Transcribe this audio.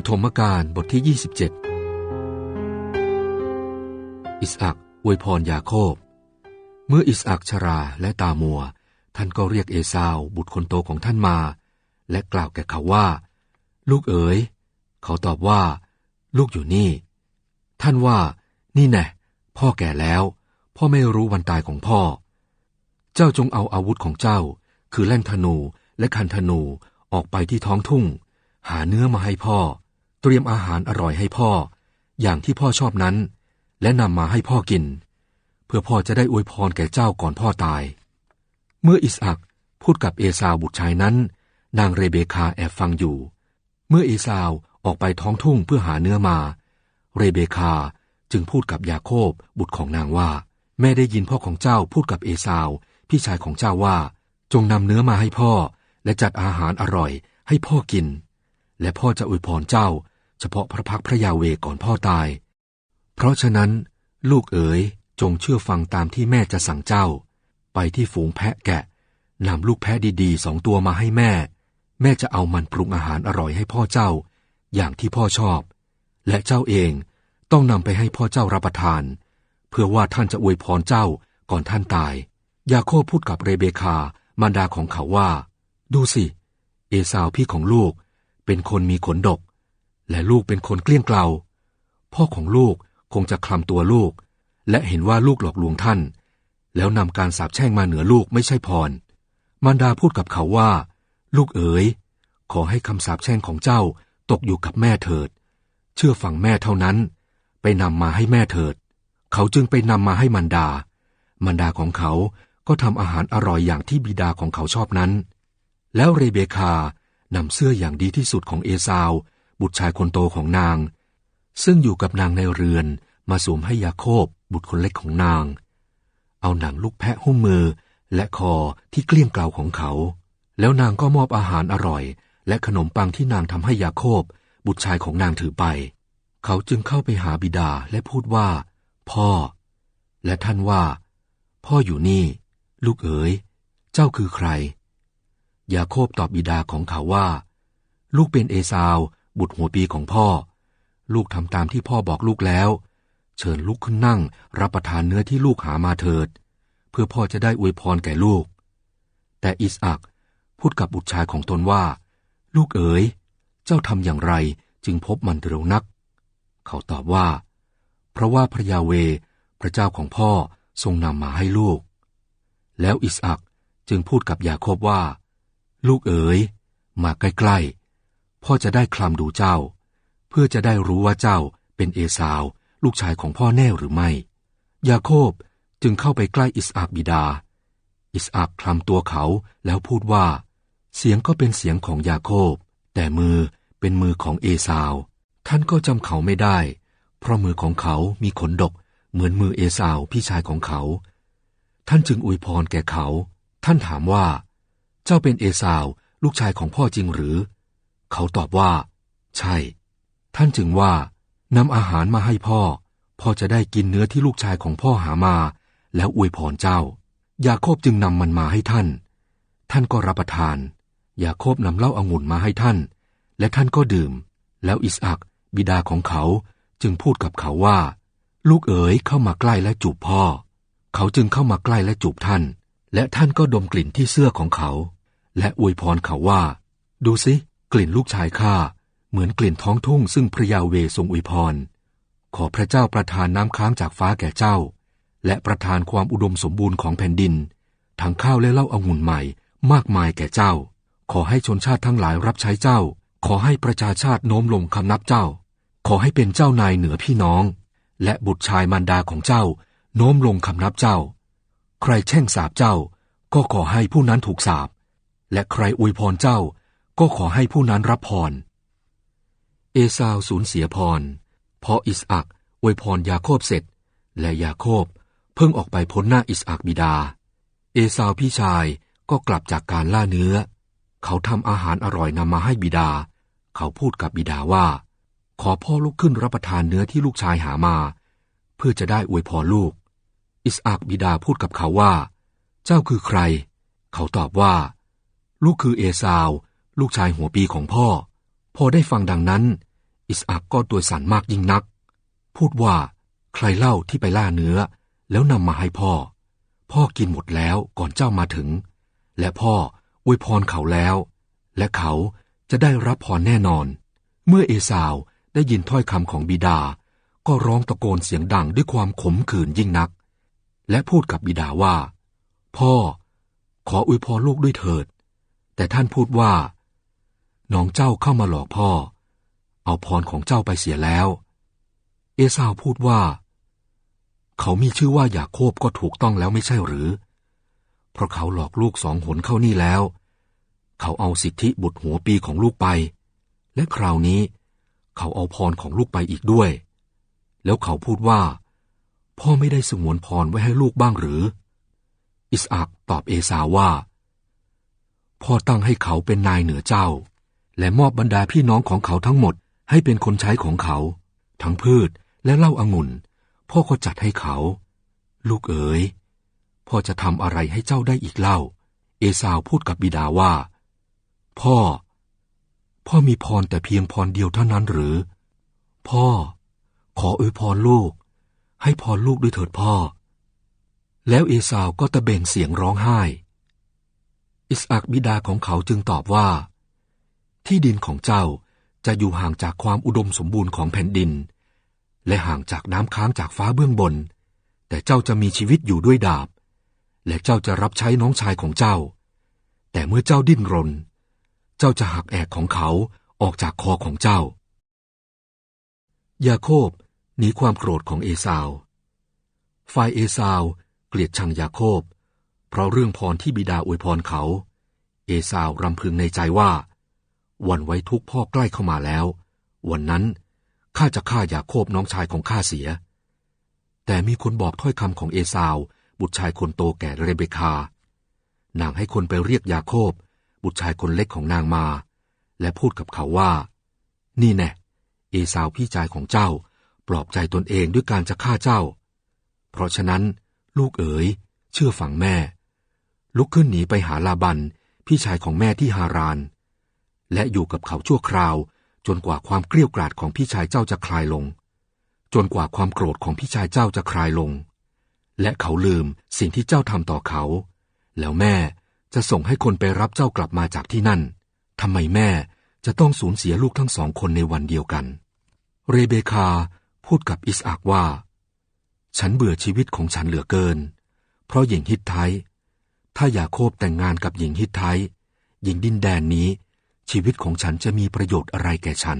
ปฐมกาลบทที่ 27 อิสอักอวยพรยาโคบ เมื่ออิสอักชราและตามัว ท่านก็เรียกเอซาวบุตรคนโตของท่านมา และกล่าวแก่เขาว่า ลูกเอ๋ย เขาตอบว่า ลูกอยู่นี่ ท่านว่า นี่แน่พ่อแก่แล้ว พ่อไม่รู้วันตายของพ่อ เจ้าจงเอาอาวุธของเจ้า คือแล่นธนูและคันธนูออกไปที่ท้องทุ่ง หาเนื้อมาให้พ่อ เตรียมอาหารอร่อยให้พ่อ อย่างที่พ่อชอบนั้น และนำมาให้พ่อกิน เพื่อพ่อจะได้อวยพรแก่เจ้าก่อนพ่อตาย เมื่ออิสอักพูดกับเอซาวบุตรชายนั้น นางเรเบคาแอบฟังอยู่ เมื่อเอซาวออกไปท้องทุ่งเพื่อหาเนื้อมา เรเบคาจึงพูดกับยาโคบบุตรของนางว่า แม่ได้ยินพ่อของเจ้าพูดกับเอซาวพี่ชายของเจ้าว่า จงนำเนื้อมาให้พ่อ และจัดอาหารอร่อยให้พ่อกิน และพ่อจะอวยพรเจ้า เฉพาะพระพักพระยาเวก่อนพ่อตาย เพราะฉะนั้น ลูกเอ๋ยจงเชื่อฟังตามที่แม่จะสั่งเจ้า ไปที่ฝูงแพะแกะนำลูกแพะดีๆสองตัวมาให้แม่ แม่จะเอามันปรุงอาหารอร่อยให้พ่อเจ้า อย่างที่พ่อชอบ และเจ้าเองต้องนำไปให้พ่อเจ้ารับประทาน เพื่อว่าท่านจะอวยพรเจ้าก่อนท่านตาย ยาโคบพูดกับเรเบคามารดาของเขาว่า ดูสิ เอสาวพี่ของลูก เป็นคนมีขนดก และลูกเป็นคนเกลี้ยงเกลาพ่อของลูกคงจะคลำตัวลูก และเห็นว่าลูกหลอกลวงท่าน แล้วนำการสาปแช่งมาเหนือลูกไม่ใช่พร มารดาพูดกับเขาว่า ลูกเอ๋ย ขอให้คำสาปแช่งของเจ้าตกอยู่กับแม่เถิด เชื่อฟังแม่เท่านั้น ไปนำมาให้แม่เถิด เขาจึงไปนำมาให้มารดามารดาของเขาก็ทำอาหารอร่อยอย่างที่บิดาของเขาชอบนั้น แล้วเรเบคานำเสื้ออย่างดีที่สุดของเอซาว บุตรชายคนโตของนาง ซึ่งอยู่กับนางในเรือนมาสวมให้ยาโคบบุตรคนเล็กของนาง เอาหนังลูกแพะหุ้มมือและคอที่เกลี้ยงเกลาของเขา แล้วนางก็มอบอาหารอร่อย และขนมปังที่นางทำให้ยาโคบ บุตรชายของนางถือไป เขาจึงเข้าไปหาบิดาและพูดว่า พ่อ และท่านว่า พ่ออยู่นี่ ลูกเอ๋ย เจ้าคือใครยาโคบตอบบิดาของเขาว่า ลูกเป็นเอซาว บุตรหัวปีของพ่อ ลูกทำตามที่พ่อบอกลูกแล้ว เชิญลูกขึ้นนั่ง รับประทานเนื้อที่ลูกหามาเถิด เพื่อพ่อจะได้อวยพรแก่ลูก แต่อิสอักพูดกับบุตรชายของตนว่า ลูกเอ๋ย เจ้าทำอย่างไรจึงพบมันเร็วนัก เขาตอบว่า เพราะว่าพระยาเว พระเจ้าของพ่อทรงนำมาให้ลูก แล้วอิสอักจึงพูดกับยาโคบว่า ลูกเอ๋ย มาใกล้ๆ พ่อจะได้คลำดูเจ้า เพื่อจะได้รู้ว่าเจ้าเป็นเอสาว ลูกชายของพ่อแน่หรือไม่ ยาโคบจึงเข้าไปใกล้อิสอักบิดา อิสอักคลำตัวเขาแล้วพูดว่า เสียงก็เป็นเสียงของยาโคบ แต่มือเป็นมือของเอสาว ท่านก็จำเขาไม่ได้ เพราะมือของเขามีขนดก เหมือนมือเอสาวพี่ชายของเขา ท่านจึงอวยพรแก่เขา ท่านถามว่า เจ้าเป็นเอสาวลูกชายของพ่อจริงหรือ เขาตอบว่า ใช่ ท่านจึงว่านำอาหารมาให้พ่อ พ่อจะได้กินเนื้อที่ลูกชายของพ่อหามา แล้วอวยพรเจ้า ยาโคบจึงนำมันมาให้ท่าน ท่านก็รับประทาน ยาโคบนำเหล้าอางุ่นมาให้ท่าน และท่านก็ดื่ม แล้วอิสอักบิดาของเขาจึงพูดกับเขาว่า ลูกเอ๋ยเข้ามาใกล้และจูบพ่อ เขาจึงเข้ามาใกล้และจูบท่าน และท่านก็ดมกลิ่นที่เสื้อของเขา และอวยพรเขาว่า ดูสิ กลิ่นลูกชายข้าเหมือนกลิ่นท้องทุ่งซึ่งพระยาเวทรงอวยพร ขอพระเจ้าประทานน้ำค้างจากฟ้าแก่เจ้า และประทานความอุดมสมบูรณ์ของแผ่นดิน ทั้งข้าวและเหล้าอางุ่นใหม่มากมายแก่เจ้า ขอให้ชนชาติทั้งหลายรับใช้เจ้า ขอให้ประชาชาติโน้มลงคำนับเจ้า ขอให้เป็นเจ้านายเหนือพี่น้อง และบุตรชายมารดาของเจ้า โน้มลงคำนับเจ้า ใครแช่งสาบเจ้า ก็ขอให้ผู้นั้นถูกสาบและใครอวยพรเจ้า ก็ขอให้ผู้นั้นรับพร เอซาวสูญเสียพร พออิสอักอวยพรยาโคบเสร็จ และยาโคบเพิ่งออกไปพ้นหน้าอิสอักบิดา เอซาวพี่ชายก็กลับจากการล่าเนื้อ เขาทำอาหารอร่อยนำมาให้บิดา เขาพูดกับบิดาว่า ขอพ่อลุกขึ้นรับประทานเนื้อที่ลูกชายหามา เพื่อจะได้อวยพรลูก อิสอักบิดาพูดกับเขาว่า เจ้าคือใคร เขาตอบว่า ลูกคือเอซาว ลูกชายหัวปีของพ่อ พอได้ฟังดังนั้น อิสอักก็ตัวสั่นมากยิ่งนัก พูดว่าใครเล่าที่ไปล่าเนื้อ แล้วนำมาให้พ่อ พ่อกินหมดแล้วก่อนเจ้ามาถึง และพ่ออวยพรเขาแล้ว และเขาจะได้รับพรแน่นอน เมื่อเอสาวได้ยินถ้อยคำของบิดา ก็ร้องตะโกนเสียงดังด้วยความขมขื่นยิ่งนัก และพูดกับบิดาว่า พ่อ ขออวยพรลูกด้วยเถิด แต่ท่านพูดว่า น้องเจ้าเข้ามาหลอกพ่อ เอาพรของเจ้าไปเสียแล้ว เอสาวพูดว่า เขามีชื่อว่าอยากโคบก็ถูกต้องแล้วไม่ใช่หรือ เพราะเขาหลอกลูกสองหนเข้านี่แล้ว เขาเอาสิทธิบุตรหัวปีของลูกไป และคราวนี้ เขาเอาพรของลูกไปอีกด้วย แล้วเขาพูดว่า พ่อไม่ได้สงวนพรไว้ให้ลูกบ้างหรือ อิสอักตอบเอสาวว่าพ่อตั้งให้เขาเป็นนายเหนือเจ้า และมอบบรรดาพี่น้องของเขาทั้งหมดให้เป็นคนใช้ของเขา ทั้งพืชและเหล้าอางุ่น พ่อก็จัดให้เขา ลูกเอ๋ยพ่อจะทำอะไรให้เจ้าได้อีกเล่า เอสาวพูดกับบิดาว่า พ่อ พ่อมีพรแต่เพียงพรเดียวเท่านั้นหรือ พ่อ ขออวยพรลูก ให้พรลูกด้วยเถิดพ่อ แล้วเอสาวก็ตะเบงเสียงร้องไห้ อิสอักบิดาของเขาจึงตอบว่า ที่ดินของเจ้าจะอยู่ห่างจากความอุดมสมบูรณ์ของแผ่นดิน และห่างจากน้ำค้างจากฟ้าเบื้องบน แต่เจ้าจะมีชีวิตอยู่ด้วยดาบ และเจ้าจะรับใช้น้องชายของเจ้า แต่เมื่อเจ้าดิ้นรน เจ้าจะหักแอกของเขาออกจากคอของเจ้า ยาโคบหนีความโกรธของเอสาว ฝ่ายเอสาวเกลียดชังยาโคบ เพราะเรื่องพรที่บิดาอวยพรเขา เอสาวรำพึงในใจว่า วันไว้ทุกพ่อใกล้เข้ามาแล้ว วันนั้นข้าจะฆ่ายาโคบน้องชายของข้าเสีย แต่มีคนบอกถ้อยคำของเอสาว บุตรชายคนโตแก่เรเบคา นางให้คนไปเรียกยาโคบ บุตรชายคนเล็กของนางมา และพูดกับเขาว่า นี่แน่เอสาวพี่ชายของเจ้า ปลอบใจตนเองด้วยการจะฆ่าเจ้า เพราะฉะนั้น ลูกเอ๋ย เชื่อฝังแม่ ลุกขึ้นหนีไปหาลาบัน พี่ชายของแม่ที่ฮาราน และอยู่กับเขาชั่วคราว จนกว่าความเกลี้ยกล่อดของพี่ชายเจ้าจะคลายลง จนกว่าความโกรธของพี่ชายเจ้าจะคลายลง และเขาลืมสิ่งที่เจ้าทำต่อเขา แล้วแม่จะส่งให้คนไปรับเจ้ากลับมาจากที่นั่นทำไมแม่จะต้องสูญเสียลูกทั้งสองคนในวันเดียวกัน เรเบคาพูดกับอิสอักว่า ฉันเบื่อชีวิตของฉันเหลือเกิน เพราะหญิงฮิตไทถ้าอยากโคบแต่งงานกับหญิงฮิตไทหญิงดินแดนนี้ ชีวิตของฉันจะมีประโยชน์อะไรแก่ฉัน